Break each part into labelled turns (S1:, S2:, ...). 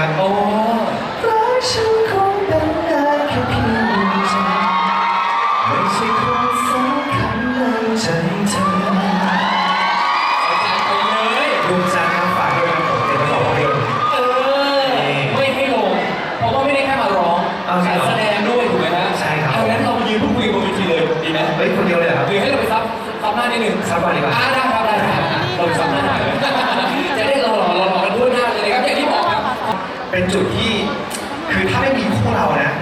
S1: ครับ
S2: โอ้
S1: รักฉันคงเป็นได้แค่เพียงดวงใจไม่ใช่ความสำคัญในใจเธอ
S2: เอาใจไปเลย
S1: ดวงใจครับฝากด้วยครับผมเป็นเจ้าของภาพยนตร์
S2: เออ ไม่ให้ลง เพราะว่าไม่ได้แค่มาร้อง
S1: เอาจริ
S2: แต่
S1: งเหรอ
S2: แสดงด้วยถูกไหมฮะ
S1: ใช่ครับ
S2: เอางั้นเรายืนพูดคุยกันบนเวทีเลยดีไหม
S1: เฮ้ยคนเดียวเลยเหรอครับ
S2: หรือให้เราไปซับซับหน้านิดนึง
S1: ซับก่อนดีกว่า
S2: เป็นจุดที่คือ
S1: ถ้าไม่มีคู่เรานะ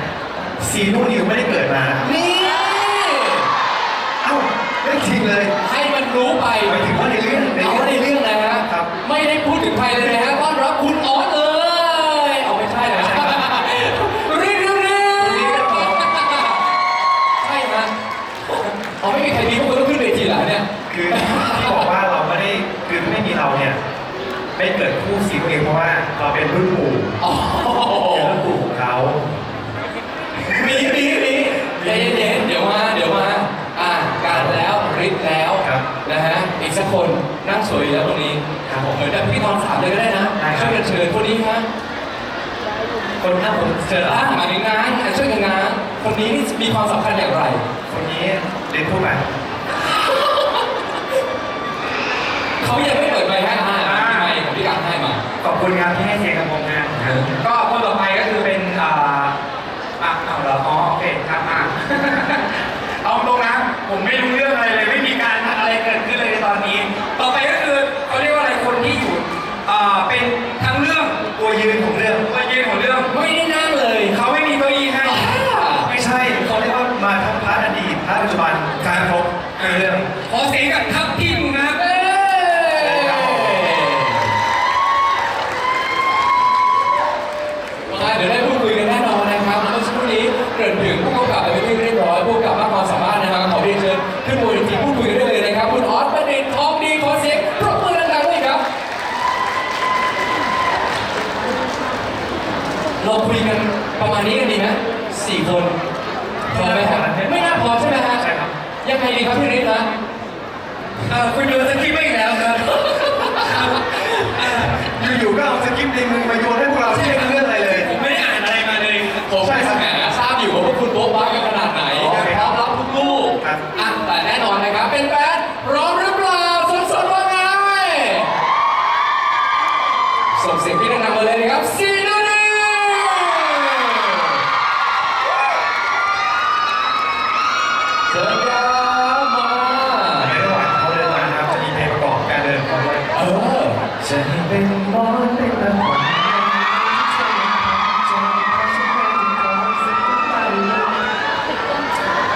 S1: ซีนู่นนิวไม่ได้เกิดมานะครับ
S2: นี่
S1: เอ้าไม่จริงเลย
S2: ให้มันรู้ไป
S1: หมายถึงว่าในเรื่องใน
S2: เอา
S1: เรื่อง
S2: ในเรื่องนะฮะ
S1: ครับ
S2: ไม่ได้พูดถึงใครเลยนะฮะต้อนรับคุณออสเลยเอาไม่ใช่นะรีบเร็วเร็วใช่ฮะอ๋อไม่มีใครดีพวกคุณต้องขึ้นเวทีเหรอเนี่ย
S1: คือที่บอกว่าเราไม่ได้คือถ้าไม่มีเราเนี่ย ไม่เกิดคู่ซีนู่นนิวเพราะว่าเราเป็นรุ่นปู่
S2: อ๋อ
S1: เป็นรุ่นปู่ของเขา
S2: มีมีมีใจเย็นๆเดี๋ยวมาเดี๋ยวมาอ่าการแล้วริดแล้ว
S1: ครับ
S2: นะฮะอีกสักคนนั่งสวยอยู่แล้วตรงนี้
S1: ครับผม
S2: เหมือนแบบพี่ตอนสามเลยก็ได้นะ
S1: ได้ครับ
S2: ช่วยกันเชิญคนนี้ฮะ
S1: คนถ้าผมเจอ
S2: อ่าหมายถึงงานอะช่วยกันงานคนนี้นี่มีความสำคัญอย่างไร
S1: คนนี้เรียนพูดไป
S2: เขายังไม่เปิดไมค์ให้อ่าอ่าไมค์ของ พี่การให้มา
S1: ขอบคุณครับที่ให้เสียงกับผมนะก็คนต่อไป มา
S2: ณนี้กันดีไหมสี่คนพอไหมครับไม่น่าพอใช่ไหมฮะ
S1: ใช่ครับ
S2: ยังไงดีครับพี่ฤทธิ์นะ
S3: เอ่อคุณดูสคริปต์ไม่อีกแล้วครับ
S1: อยู่ๆก็เอาสคริปต์ในมือมาโยนให้พวกเราที่ไม่รู้เรื่องอะไรเลย
S3: ผมไม่ได้อ่านอะไรมาเลย
S2: ผม
S1: ใช่ครับ
S2: แหมทราบอยู่ว่าพวกคุณโบ๊ะบ้ากันขนาดไหน
S1: โอเค
S2: พร้อมรับทุกลูก
S1: ครับ
S2: อะแต่แน่นอนนะครับ เป็นแฟนพร้อมหรือเปล่าสดๆว่าไงส่งเสียงพี่ดังๆมาเลยนะครับซีนูนีเชิญครับมา
S1: ในระหว่างเขาเดินมานะครับจะมีเพลงประกอบการเดินของเขาด้วย
S2: เออ
S1: ฉันเป็นมอนเป็นตะวัน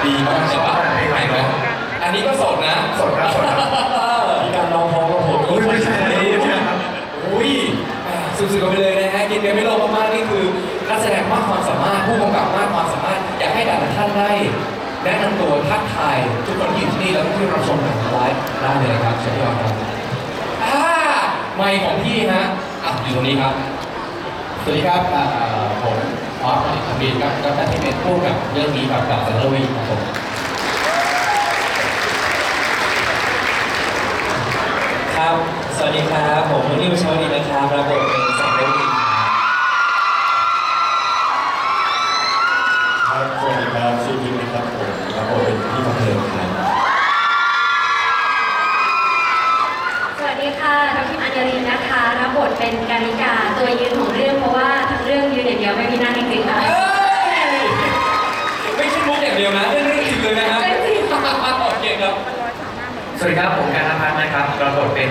S2: ดีมากใช่ปะไหนไหมอั นนี้ก็สดนะ
S1: สดครับสดครับ
S2: มีการลองพร้อมกับผม
S1: อุ้ยไม่ใช่ไม่ใช่ครับ
S2: อุ้ยสุดๆกันไปเลยนะฮะกินกันไม่ลงมากๆนี่คือนักแสดงมากความสามารถผู้กำกับมากความสามารถ อยากให้แต่ละท่านได้แนะนำตัวทักทายทุกคนที่อยู่ที่นี่แล้วก็ที่รับชมทางไลฟ์ได้เลยนะครับเชิญพี่ออสครับอ่าไมค์ของพี่ฮะอะอยู่ตรงนี้ครับ
S4: สวัสดีครับอ่าผมออสผลิตบินครับกับท่านที่เป็นผู้กับเรื่องนี้กับกับสันตวีครับผม
S5: ครับ ส วัสดีครับ ผมนุ่นนิวชาวดีนะครับรับบทเป็นแสงระวี
S4: ครับสวัสดีครับชื่อทิมนะครับผมรับบทเป็นพี่ฟังเพลินครับ
S6: สวัสดีค่ะทัพทิมอัญญรินนะคะ รับบทเป็นกาลิกาตัวยืนของเรื่องเพราะว่าทั้งเรื่องยืนอย่างเดียวไม่มีนั่ง
S2: วั
S1: สดีครับผมการพัฒน์นะครับรับบทเป็น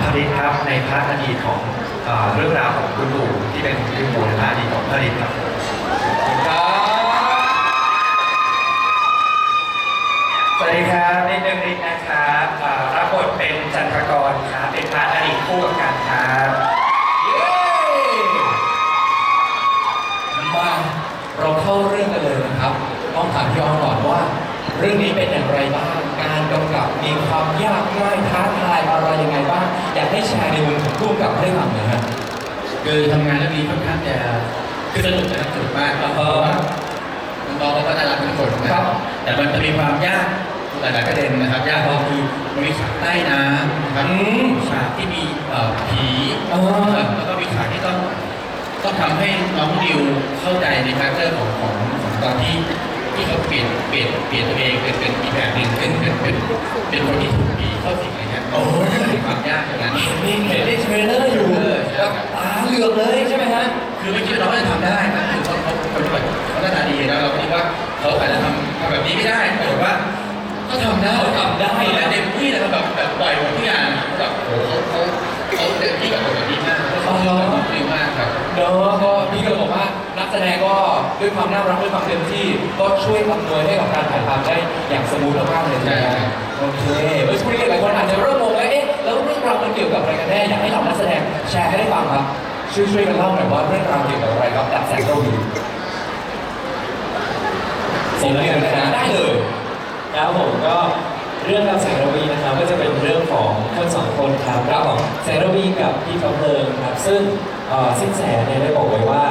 S1: พระฤทธิ์ครับในพาร์ทอดีตของเรื่องราวของคุณปู่ที่เป็นคุณปู่ในพร์ทอดีตของพระฤทธิ์ครับสวัสดีครับนิดนึงนิดนะครับรับบทเป็นจันทกรครับเป็นพาร์ทอดีตคู่กับกันครับ
S2: มาเราเข้าเรื่องกันเลยนะครับ ต้องถามพี่ออนก่อนว่า เรื่องนี้เป็นอย่างไร ร์ในมุมของผู้กำกับให้ฟังหน่อยฮะ
S4: คือทำงานเรื่องนี้ค่อนข้างจะคือสนุกนะครับสนุกมาก
S2: อ่าฮะ
S4: เพราะว่าน้องๆเขาก็น่ารักทุกคนนะครับ แต่มันจะมีความยากหลายๆประเด็นนะครับ ยากเพราะคือมันมีฉากใต้น้ำนะครับ
S2: อืม
S4: ฉากที่มีเอ่อผี
S2: อ่า
S4: แล้วก็มีฉากที่ต้องต้องต้องทำให้น้องดิว เปลี่ยนเปลี่ยนเปลี่ยนตัวเองเป็นเป็นอีกแบบหนึ่งเป็นเป็นเป็นเป็นคนที่ถูกผีเข้าสิงอะไรเงี้ยโอ้ยความยากตรงนั้น
S2: มีเห็นในเทรลเลอร์อยู่แบบตาเหลือกเลยใช่ไหมฮะ
S4: คือไม่คิดว่าน้องจะทำได้ก็คือเขาเขาเขาแบบเขาหน้าตาดีนะเราคิดว่าเขาอาจจะทำทำแบบนี้ไม่ได้แต่ว่าเขาทำได้
S2: เขาทำได้
S4: และเต็มที่กับแบบแบบปล่อยหมดทุกอย่างแบบโอ้โหเขาเขาเขาเต็มที่กับตัวนี้มากเขาเขาดีมากครับ
S2: เนอะก็พี่ก็บอกว่า แสดงก็ด้วยความน่ารักด้วยความเต็มที่ก็ช่วยอำนวยให้กับการถ่ายทำได้อย่างสมูทมากๆเลย
S4: ใช่ครับ
S2: โอเคเมื่อสักครู่นี้หลายคนอาจจะเริ่มงงแล้วเอ๊ะแล้วเรื่องราวมันเกี่ยวกับอะไรกันแน่อยากให้เรานักแสดงแชร์ให้ได้ฟังครับช่วยช่วยกันเล่าหน่อยว่าเรื่องราวเกี่ยวกับอะไรครับดับแสงโลวีผมเรียนนะได้เลย
S5: แล้วผมก็เรื่องราวแสงระวีนะครับก็จะเป็นเรื่องของคนสองคนครับระหว่างแสงระวีกับพี่พระเพลิงครับซึ่งสิ้นแสเนี่ยได้บอกไว้ว่า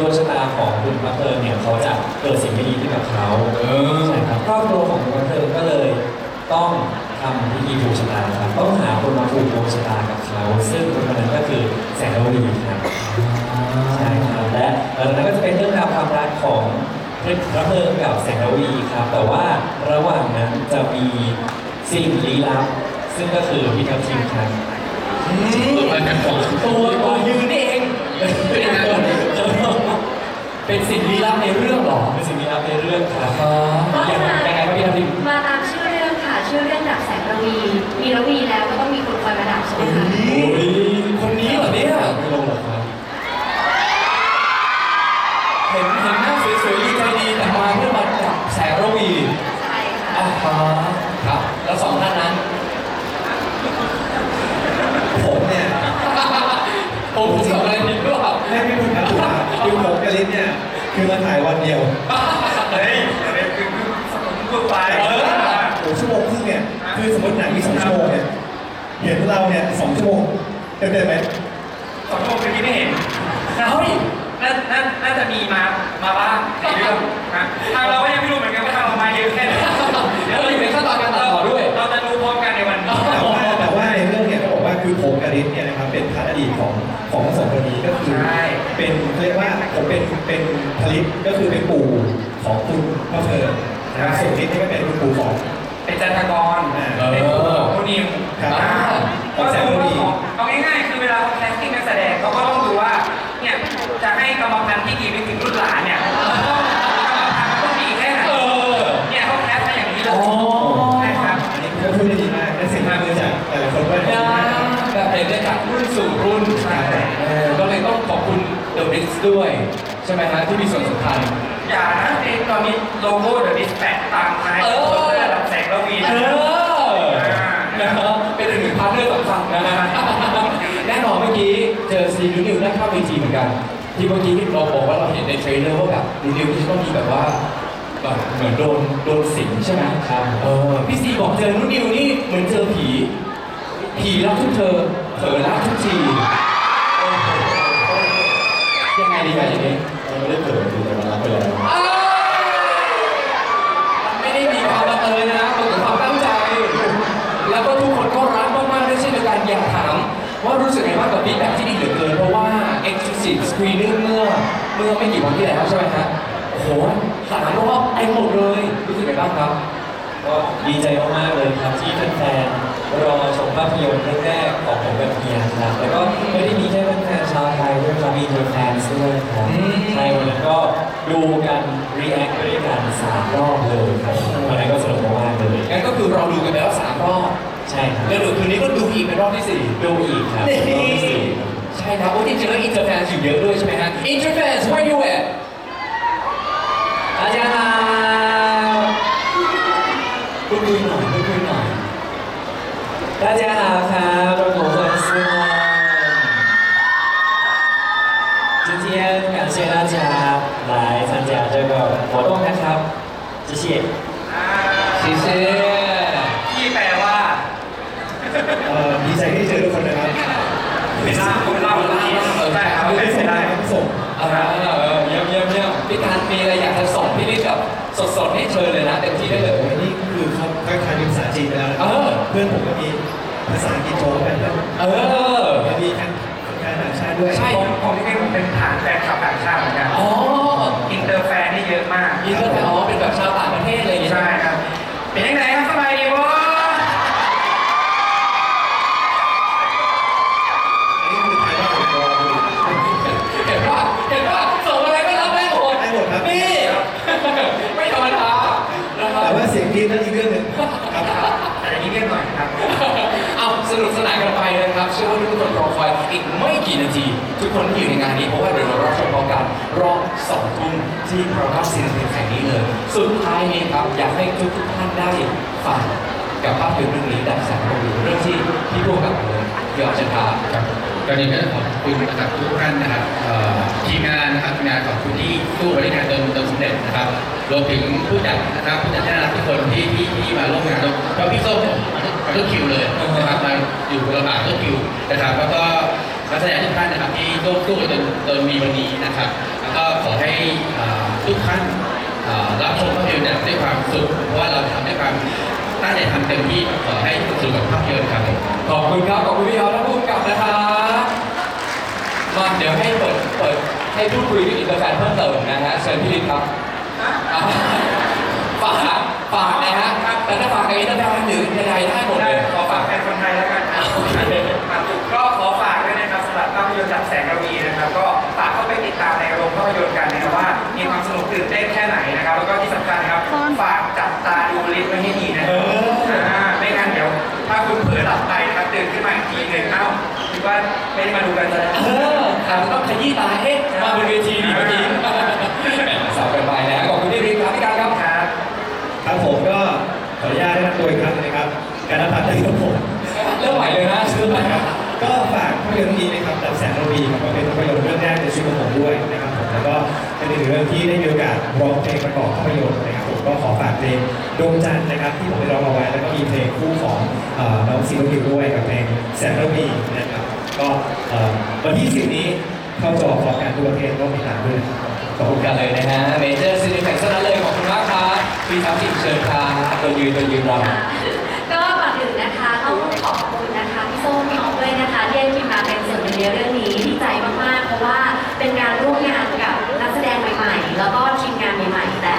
S5: ดวงชะตาของคุณพระเพลิงเนี่ยเขาจะเกิดสิ่งไม่ดีขึ้นกับเขา
S2: เออ
S5: ใช่ครับครอบครัวของคุณพระเพลิงก็เลยต้องทำพิธีผูกชะตาครับต้องหาคนมาผูกดวงชะตากับเขา ซึ่งคนคนนั้นก็คือแสงระวีครับ ใช่ครับและหลังจากนั้นก็จะเป็นเรื่องราวความรักของพระเพลิงกับแสงระวีครับ แต่ว่าระหว่างนั้นจะมีสิ่งลี้ลับ ซึ่งก็คือพี่ทัพทิมครับ
S4: ตัวมันเป็นของ
S2: ตัวตัวยืนนี่เอง
S4: เป็นงานคนนี้
S2: เป็นสิ่งลี้ลับในเรื่องเหรอ
S5: เป็นสิ่งลี้ลับในเรื่องครับ
S2: อ๋อยังไงยังไงครับพี่ทัพทิม
S6: มาตามชื่อเรื่องค่ะ ชื่อเรื่องดับแสงระวี มีระวีแล้วก็ต้องมีคนคอยมาดับใช่ไหมคะ
S2: โอ้ยคนนี้เหรอเนี่ย
S5: ไม่ลงหรอกครับ
S2: เห็นเห็นหน้าสวยๆดีใจดีแต่มาเพื่อมาจับแสงระวี
S6: ใช่ค่ะ
S2: อ่าฮะครับ แล้วสองท่านนั้น
S1: ผมเนี่ย
S2: ผมทำอะไรผิดหรือเปล่า
S1: แม่พี่คุณครับถูก ครับคือผมกับลิศเนี่ย คือมาถ่ายวันเดียว
S3: เฮ้ยอะไรคือสมุนพูดไปเออ
S1: โอ้ชั่วโมงครึ่งเนี่ย คือสมมติหนังมีสองชั่วโมงเนี่ย เห็นเราเนี่ยสองชั่วโมงเต็มๆไหม
S3: สองชั่วโมงเมื่อกี้ไม่เห็น
S2: เฮ้ย
S3: น่าน่าน่าจะมีมา มาบ้างในเรื่องนะทางเราก็ยังไม่รู้เหมือนกันว่าทางเรามาเยอะแค่ไหน
S2: แล้วเราอยู่ในขั้นตอนการตัดต่อด้วย
S3: เราจะรู้พร้อมกันในวันนี้
S1: แต่ว่าแต่ว่าในเรื่องเนี่ยเขาบอกว่าคือผมกับลิศเนี่ยนะครับเป็นพาร์ทอดีตของของทั้งสองคนนี้ก็คือ
S3: ใช่
S1: เป็นเขาเรียกว่าผมเป็นเป็นผลิตก็คือเป็นปู่ของคุณพ่อเพลินนะครับส่วนลิศนี่ก็เป็นคุณปู่ของ
S3: เป็นจันทกร
S1: อ่า
S3: เป็นผู้ของผู้นิว
S1: ครับ
S3: อ่า
S1: ขอ
S3: ก็
S1: งแส
S3: ดู
S1: งระวี
S3: ว่าของเอาง่ายๆคือเวลาเขาแคสติ้งนักแสดงเขาก็ต้องดูว่าเนี่ยจะให้กรรมพันธุ์ที่ดีไปถึงรุ่นหลานเนี่ย
S2: ด้วย ใช่ไหมฮะที่มีส่วนสำคัญ
S3: อย่านะไอ้ตอนนี้โลโก้เดอะดิสแปดตามท้าย
S2: เออ
S3: โปสเตอร์รับแสงระวี
S2: เอ
S3: นะ
S2: อนะฮะเป็นอีกหนึ่งพาร์ทเนอร์สำคัญนะฮะแน่นอนเมื่อกี้เจอซีนูนิวได้เข้าเวทีเหมือนกัน ที่เมื่อกี้เราบอกว่าเราเห็นในเทรลเลอร์ว่าแบบนูนิวที่ต้องมีแบบว่าแบบเหมือนโดนโดนสิงใช่ไหม
S5: ครับ
S2: เออพี่ซีบอกเจอนูนิวนี่เหมือนเจอผี ผีรักทุกเธอเผลอรักทุกทีโอ้โห ยังไงดีกันอย่างนี้
S1: เราไม่ได้เผลอคือแต่เรารับไปแล้ว
S2: อ้าวมันไม่ได้มีความบังเอิญนะมันเป็นความตั้งใจ แล้วก็ทุกคนก็รักมากๆด้วยเช่นเดียวกันอยากถาม ว่ารู้สึกไงบ้างกับฟีดแบ็กที่ดีเหลือเกิน เพราะว่า Exclusive Screening เมื่อเมื่อไม่กี่วันที่แล้วใช่ไหมฮะโอ้โหสามรอบไอหมดเลย รู้สึกไงบ้างครับ
S5: ก็ดีใจมากๆเลยครับที่แฟนๆ รอชมภาพยนตร์เรื่องแรกของผมกับเฮียครับแล้วก็ไม่ได้มีแค่แฟนๆชาวไทยด้วยครับมีแฟนๆด้วยครับ
S2: อืม
S5: ใช่วันนั้นก็ดูกันรีแอคด้วยกันสามรอบเลยครับวันนั้นก็สนุกมากๆเลย
S2: งั้นก็คือเราดูกันไปแล้วสามรอบ
S5: ใช่ครับ
S2: แล้วเดี๋ยวคืนนี้ก็ดูอีกเป็นรอบที่สี่
S5: ดูอีกครับ
S2: นี่
S5: รอบที่สี่ครับ
S2: ใช่ครับโอ้จริงๆแล้วอินเตอร์แฟนอยู่เยอะด้วยใช่ไหมฮะอินเตอร์แฟน where you at
S5: 大家好ครับ我粉丝们今天感谢大家来参加这个活动นะครับ谢谢
S3: อ่า
S2: 谢谢
S3: ที่แปลว่า
S1: เอ่อดีใจที่เจอทุกคนนะครับ
S3: เป็นล่ามเป็นล่ามเป็นล่ามใช่ครับ
S1: ไม่
S3: ไม่
S1: ได้
S3: เสี
S1: ส่
S3: ย
S1: ง
S3: ดาย
S1: ไม่ส่ง
S2: เอาละเออเยี่ยมเยี่ยมเยี่ยมพี่การมีอะไรอยากจะสอนพี่นิดกับสดๆให้เชิญเลยนะเต็มที่ได้เลย
S1: วันนี้คือเขาทักทายเป็นภาษาจีนไปแล้วนะ
S2: เพื่
S1: อนผมก็มีภาษาอังกฤษโจเป็นเพื่อน
S2: เออ ผ
S1: มมีการกานต่างชาติด้วย
S2: ใช่
S3: ผมผมที่เป็นฐานแฟนชาวต่างชาติเหมือ
S1: นกันอ๋ออินเตอร์แฟนที่เยอะ
S3: มากอินเตอร์แฟนอ๋อเป็นแบบชา
S2: วต่างประเทศเล
S3: ยใช่ครับ
S2: เป็นยังไงครับ สนุกสนานกันไปนะครับ เชื่อว่าทุกคนรอคอยอีกไม่กี่นาที ทุกคนที่อยู่ในงานนี้เพราะว่าเดี๋ยวเรารับชมพร้อมกันรอบสองทุ่มที่พรากอนซีนเป็นแห่งนี้เลย สุดท้ายนี้ครับอยากให้ทุกทุกท่านได้ฟังกับภาพยนตร์เรื่องนี้ดับแสงระวีเรื่องที่พี่พวกกับผมยอดจะทรา
S4: ครับ ก่อนอื่นก็ต้ขอบคุณนะครับทุกท่านนะครับทีมงานนะครับทีมงานของคุณที่สู้บริการจนจนสำเร็จนะครับรวมถึงผู้จัดนะครับผู้จัดน่ารักทุกคนที่ที่ที่มาร่วมงานเพราะพี่ส้มมาทุกคิวเลยนะครับมาอยู่ระหว่างทุกคิวนะครับแล้วก็นักแสดงทุกท่านนะครับที่ร่วมสู้จนจนมีวันนี้นะครับ แล้วก็ขอให้ทุกท่านรับชมภาพยนตร์ด้วยความสุขเพราะว่าเราทำด้วยความ ตั้งใจทำเต็มที่ขอให้สุขกับภาพยนตร์ครับผม
S2: ขอบคุณครับ ขอบคุณพี่ยอดและผู้กำกับนะครับมาเดี๋ยวให้เปิดเปิดให้พูดคุยกับอินเตอร์แฟนเพิ่มเติมนะฮะเชิญพี่ลินครับอ่าฝากฝากนะฮะแต่ถ้าฝากกับอินเตอร์แฟนหรือใดๆได้หมด
S3: ได้
S2: เลย
S3: ขอฝากแฟนคนไทยแล้วกันครับครับก็ขอฝากด้วยนะครับสำหรับภาพยนตร์จากแสงระวีนะครับ ก็ฝากเข้าไปติดตามในโรงภาพยนตร์กันนะครับว่า มีความสนุกตื่นเต้นแค่ไหนนะครับ แล้วก็ที่สำคัญครับฝากจับตาดูลิฟต์ไว้ให้ดี ม่ได้มาดูกันซะแล้ว
S2: เอออาจจะต้องขยี้ตาเอ๊ะมาบนเวทีดีเมื่อกี้สาวกันไปนะขอบคุณพี่ลินครับพี่การครับ
S3: ครับ
S1: ครับผมก็ขออนุญาตแนะนำตัวอีกครั้งหนึงนะครับการนภัทรได้ครับผม
S2: เริ่มใหม่เลยนะชื่อใหม่ครับ
S1: ก็ฝากภาพยนตร์เรื่องนี้นะครับดับแสงระวีครับก็เป็นภาพยนตร์เรื่องแรกในชีวิตของผมด้วยนะครับผมแล้วก็เป็นอีกหนึ่งเรื่องที่ได้มีโอกาสร้องเพลงประกอบภาพยนตร์นะครับผมก็ขอฝากเพลงดวงจันทร์นะครับที่ผมได้ร้องเอาไว้แล้วก็มีเพลงคู่ของเอ่อน้องซีโรบิวด้วยกับเพลงแสงระวีนะครับ ก็วันที่10นี้เข้าจอพร้อมกันทั่วประเทศก็ติดตามด้วยนะครับ
S2: ขอบคุณกันเลยนะฮะเมเจอร์ซีนิแฟคนั้นเลยขอบคุณมากครับพี่สามสิบเชิญครับตัวยืนตัวยืนเรา
S6: ก็ก่อนอื่นนะคะต้องขอบคุณนะคะพี่ส้มพี่ออฟด้วยนะคะที่ให้ทีมมาเป็นส่วนหนึ่งในเรื่องนี้ดีใจมากๆ เพราะว่าเป็นการร่วมงานกับนักแสดงใหม่ๆ แล้วก็ทีมงานใหม่ๆ แต่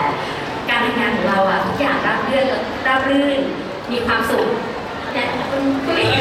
S6: การทำงานของเราอะทุกอย่างราบรื่นราบรื่นมีความสุขเนี่ยคุณคุณลิค่ะคุณ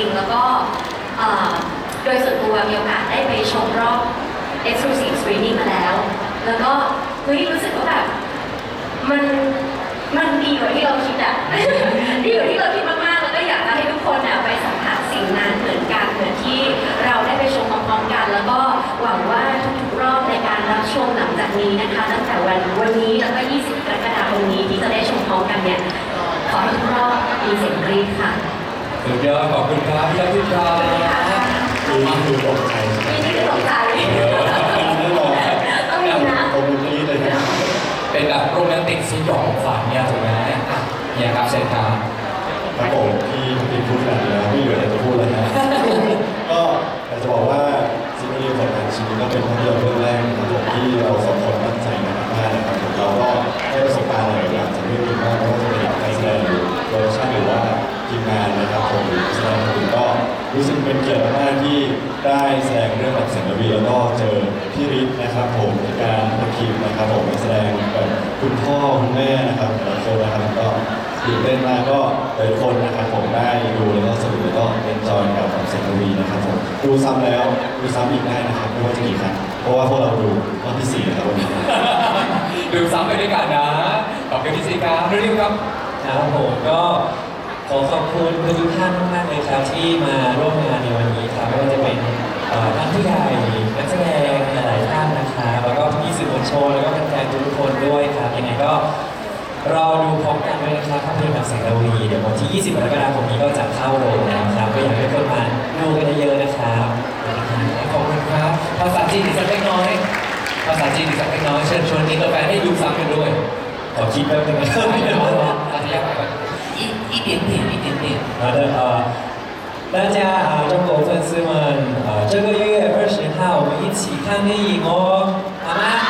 S6: ริง ๆ แล้วก็โดยส่วนตัวมีโอกาสได้ไปชมรอบ exclusive screening มาแล้ว แล้วก็เฮ้ยรู้สึกว่าแบบมันมันดีกว่าที่เราคิดอะดีกว่าที่เราคิดมากๆ แล้วก็อยากจะให้ทุกคนอะไปสัมผัสสิ่งนั้นเหมือนกันเหมือนที่เราได้ไปชมพร้อมๆกัน แล้วก็หวังว่าทุกๆรอบในการรับชมหลังจากนี้นะคะ ตั้งแต่วันวันนี้แล้วก็ 20 กรกฎาคมนี้ที่จะได้ชมพร้อมกันเนี่ยขอให้ทุกรอบมีเสียงกรี๊ดค่ะ
S2: สุดยอดขอบคุณครับพี่ลิศครับ
S1: นี่คือตกใจ
S6: มีนี่คือตกใจ
S1: แน่นอน
S6: ต้องมีนะ
S1: ผมดูนี้เลยครับ
S2: เป็นแบบโรแมนติกสยองขวัญเนี่ยถูกไหมอะเนี่ยครับเชิญครับ
S7: ครับผมที่พี่พูดกันแล้วไม่เหลืออะไรจะพูดแล้วนะก็อยากจะบอกว่าซีรีส์ของทางชีวิตก็เป็นภาพยนตร์เรื่องแรกนะครับผมที่เราสองคนตั้งใจมากๆนะครับผมเราก็ได้ประสบการณ์หลายอย่างจากเรื่องนี้มากไม่ว่าจะเป็น ทีมงานนะครับผมหรือแสดงคนอื่นก็รู้สึกเป็นเกียรติมากๆที่ได้แสดงเรื่องแบบแสงระวีแล้วก็เจอพี่ฤทธิ์นะครับผมในการพักคิมนะครับผมมาแสดงแบบคุณพ่อคุณแม่นะครับหลายคนนะครับก็ตื่นเต้นมากก็หลายคนนะครับผมได้ดูแล้วก็สนุกแล้วก็เอนจอยกับเซนต์วีนะครับผมดูซ้ำแล้วดูซ้ำอีกได้นะครับไม่ว่าจะกี่ครั้งเพราะว่าพวกเราดูรอบที่สี่นะครับวันนี้
S2: ดูซ้ำไปด้วยกันนะขอบคุณพี่ซีครับเรื่องครับ
S5: ครับผมก็ ขอขอบคุณทุกท่านมากๆเลยครับที่มาร่วมงานในวันนี้ครับไม่ว่าจะเป็นเอ่อท่านผู้ใหญ่นักแสดงหลายๆท่านนะครับแล้วก็พี่สื่อมวลชนแล้วก็แฟนๆทุกๆคนด้วยครับยังไงก็รอดูพร้อมกันด้วยนะครับภาพยนตร์กับแสงระวีเดี๋ยววันที่ 20กรกฎาคมนี้ก็จะเข้าโรงแล้วครับก็อยากให้ทุกคนมาดูกันเยอะๆนะครับ
S2: ขอบคุณครับภาษาจีนอีกสักเล็กน้อยภาษาจีนอีกสักเล็กน้อยเชิญชวนอินเตอร์แฟนให้ดูซ้ำกันด้วย
S5: ขอคิดแป๊บนึงนะ
S2: ไม่เอาอาจจะยากไปก่อน 一一点点，一点点。
S5: 好的啊，大家啊，中国粉丝们啊，这个月二十号我们一起看电影哦，好吗？